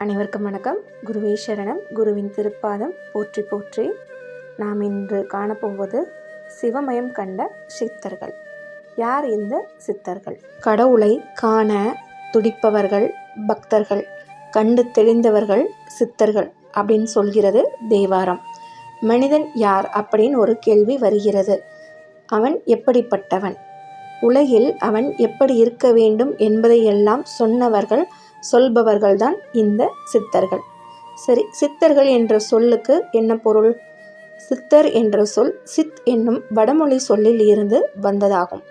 அனைவருக்கும் வணக்கம். குருவே சரணம். குருவின் திருப்பாதம். போற்றி போற்றி. நாம் இன்று காணப்போவது சிவமயம் கண்ட சித்தர்கள். யார் இந்த சித்தர்கள்? கடவுளை காண துடிப்பவர்கள் பக்தர்கள் கண்டு தெளிந்தவர்கள் சித்தர்கள் அப்படின்னு சொல்கிறது தேவாரம். மனிதன் யார் அப்படின்னு ஒரு கேள்வி வருகிறது. அவன் எப்படிப்பட்டவன்? உலகில் அவன் எப்படி இருக்க வேண்டும் என்பதையெல்லாம் சொன்னவர்கள் சொல்பவர்கள்தான் இந்த சித்தர்கள். சரி சித்தர்கள் என்ற சொல்லுக்கு என்ன பொருள்? சித்தர் என்ற சொல் சித் என்னும் வடமொழி சொல்லில் இருந்து வந்ததாகும்.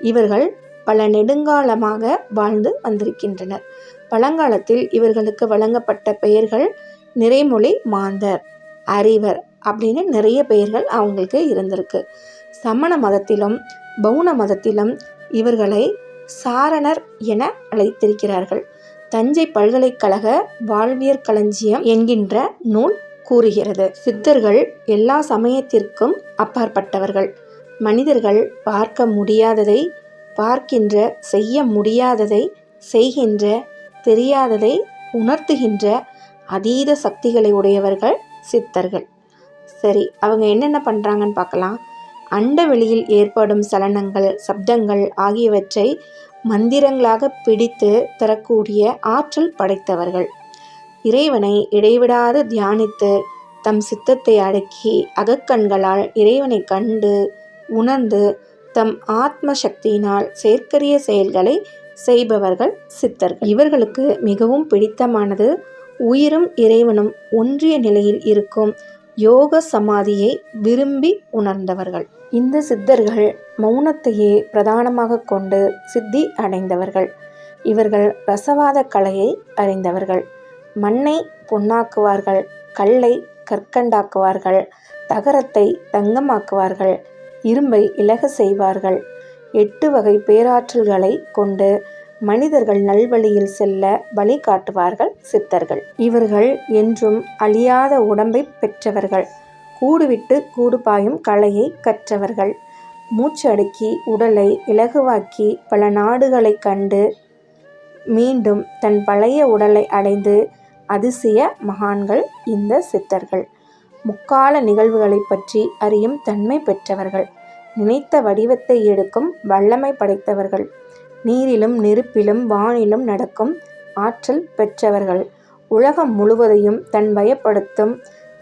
இவர்கள் பல நெடுங்காலமாக வாழ்ந்து வந்திருக்கின்றனர். பழங்காலத்தில் இவர்களுக்கு வழங்கப்பட்ட பெயர்கள் நிறைமொழி மாந்தர் அறிவர் அப்படின்னு நிறைய பெயர்கள் அவங்களுக்கு இருந்திருக்கு. சமண மதத்திலும் பௌன மதத்திலும் இவர்களை சாரணர் என அழைத்திருக்கிறார்கள். தஞ்சை பல்கலைக்கழக வாழ்வியற் களஞ்சியம் என்கின்ற நூல் கூறுகிறது. சித்தர்கள் எல்லா சமயத்திற்கும் அப்பாற்பட்டவர்கள். மனிதர்கள் பார்க்க முடியாததை பார்க்கின்ற செய்ய முடியாததை செய்கின்ற தெரியாததை உணர்த்துகின்ற அதீத சக்திகளை உடையவர்கள் சித்தர்கள். சரி அவங்க என்னென்ன பண்ணுறாங்கன்னு பார்க்கலாம். அண்ட வெளியில் ஏற்படும் சலனங்கள் சப்தங்கள் ஆகியவற்றை மந்திரங்களாக பிடித்து தரக்கூடிய ஆற்றல் படைத்தவர்கள். இறைவனை இடைவிடாது தியானித்து தம் சித்தத்தை அடக்கி அகக்கண்களால் இறைவனை கண்டு உணர்ந்து தம் ஆத்ம சக்தியினால் செயற்கரிய செயல்களை செய்பவர்கள் சித்தர்கள். இவர்களுக்கு மிகவும் பிடித்தமானது உயிரும் இறைவனும் ஒன்றிய நிலையில் இருக்கும் யோக சமாதியை விரும்பி உணர்ந்தவர்கள். இந்த சித்தர்கள் மௌனத்தையே பிரதானமாக கொண்டு சித்தி அடைந்தவர்கள். இவர்கள் ரசவாத கலையை அறிந்தவர்கள். மண்ணை பொன்னாக்குவார்கள் கல்லை கற்கண்டாக்குவார்கள் தகரத்தை தங்கமாக்குவார்கள் இரும்பை இலக செய்வார்கள். எட்டு வகை பேராற்றல்களை கொண்டு மனிதர்கள் நல்வழியில் செல்ல வழி காட்டுவார்கள் சித்தர்கள். இவர்கள் என்றும் அழியாத உடம்பை பெற்றவர்கள். கூடுவிட்டு கூடுபாயும் கலையை கற்றவர்கள். மூச்சு அடக்கி உடலை இலகுவாக்கி பல நாடுகளை கண்டு மீண்டும் தன் பழைய உடலை அடைந்து அதிசய மகான்கள் இந்த சித்தர்கள். முக்கால நிகழ்வுகளை பற்றி அறியும் தன்மை பெற்றவர்கள். நினைத்த வடிவத்தை எடுக்கும் வல்லமை படைத்தவர்கள். நீரிலும் நெருப்பிலும் வானிலும் நடக்கும் ஆற்றல் பெற்றவர்கள். உலகம் முழுவதையும் தன் பயப்படுத்தும்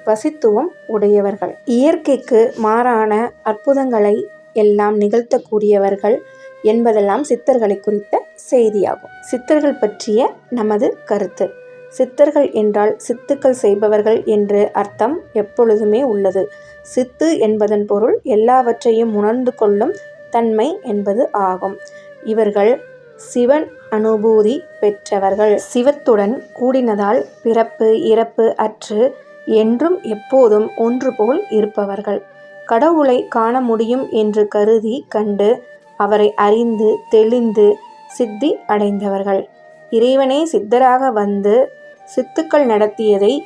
வசித்துவம் உடையவர்கள். இயற்கைக்கு மாறான அற்புதங்களை எல்லாம் நிகழ்த்தக்கூடியவர்கள் என்பதெல்லாம் சித்தர்களை குறித்த செய்தியாகும். சித்தர்கள் பற்றிய நமது கருத்து. சித்தர்கள் என்றால் சித்துக்கள் செய்பவர்கள் என்று அர்த்தம் எப்பொழுதுமே உள்ளது. சித்து என்பதன் பொருள் எல்லாவற்றையும் உணர்ந்து கொள்ளும் தன்மை என்பது ஆகும். இவர்கள் சிவன் அனுபூதி பெற்றவர்கள். சிவத்துடன் கூடினதால் பிறப்பு இறப்பு அற்று என்றும் எப்போதும் ஒன்று போல் இருப்பவர்கள். கடவுளை காண முடியும் என்று கருதி கண்டு அவரை அறிந்து தெளிந்து சித்தி அடைந்தவர்கள். இறைவனே சித்தராக வந்து சித்துக்கள் நடத்தியதை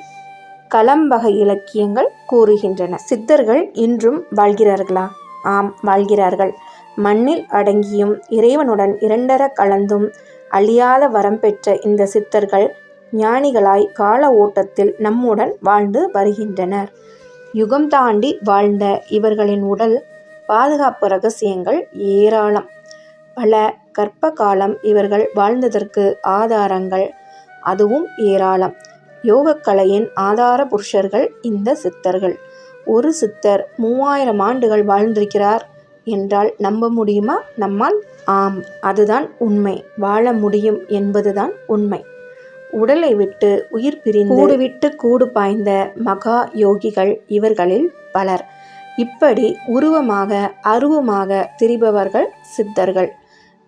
களம்பக இலக்கியங்கள் கூறுகின்றன. சித்தர்கள் இன்றும் வாழ்கிறார்களா? ஆம் வாழ்கிறார்கள். மண்ணில் அடங்கியும் இறைவனுடன் இரண்டர கலந்தும் அழியாத வரம் பெற்ற இந்த சித்தர்கள் ஞானிகளாய் கால ஓட்டத்தில் நம்முடன் வாழ்ந்து வருகின்றனர். யுகம் தாண்டி வாழ்ந்த இவர்களின் உடல் பாதுகாப்பு ரகசியங்கள் ஏராளம். பல கற்ப காலம் இவர்கள் வாழ்ந்ததற்கு ஆதாரங்கள் அதுவும் ஏராளம். யோகக்கலையின் ஆதார புருஷர்கள் இந்த சித்தர்கள். ஒரு சித்தர் மூவாயிரம் ஆண்டுகள் வாழ்ந்திருக்கிறார் என்றால் நம்ப முடியுமா? நம்மால் ஆம் அதுதான் உண்மை. வாழ முடியும் என்பதுதான் உண்மை. உடலை விட்டு உயிர் பிரிந்து கூடு விட்டு கூடு பாய்ந்த மகா யோகிகள் இவர்களில் பலர். இப்படி உருவமாக அருவமாக திரிபவர்கள் சித்தர்கள்.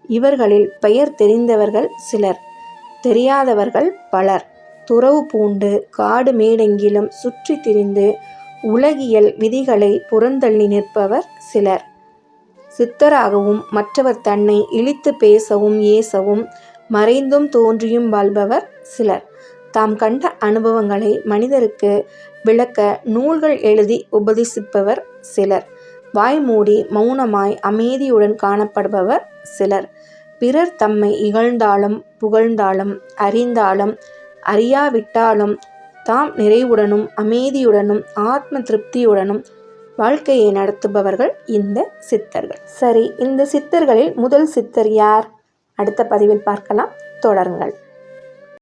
இவர்களில் பெயர் தெரிந்தவர்கள் சிலர். தெரியாதவர்கள் பலர். துறவு பூண்டு காடு மேடெங்கிலும் சுற்றி திரிந்து உலகியல் விதிகளை புறந்தள்ளி நிற்பவர் சிலர். சித்தராகவும் மற்றவர் தன்னை இழித்து பேசவும் ஏசவும் மறைந்தும் தோன்றியும் வாழ்பவர் சிலர். தாம் கண்ட அனுபவங்களை மனிதருக்கு விளக்க நூல்கள் எழுதி உபதேசிப்பவர் சிலர். வாய்மூடி மௌனமாய் அமைதியுடன் காணப்படுபவர் சிலர். பிறர் தம்மை இகழ்ந்தாலும் புகழ்ந்தாலும் அறிந்தாலும் அறியாவிட்டாலும் தாம் நிறைவுடனும் அமைதியுடனும் ஆத்ம திருப்தியுடனும் வாழ்க்கையை நடத்துபவர்கள் இந்த சித்தர்கள். சரி இந்த சித்தர்களில் முதல் சித்தர் யார்? அடுத்த பதிவில் பார்க்கலாம். தொடருங்கள்.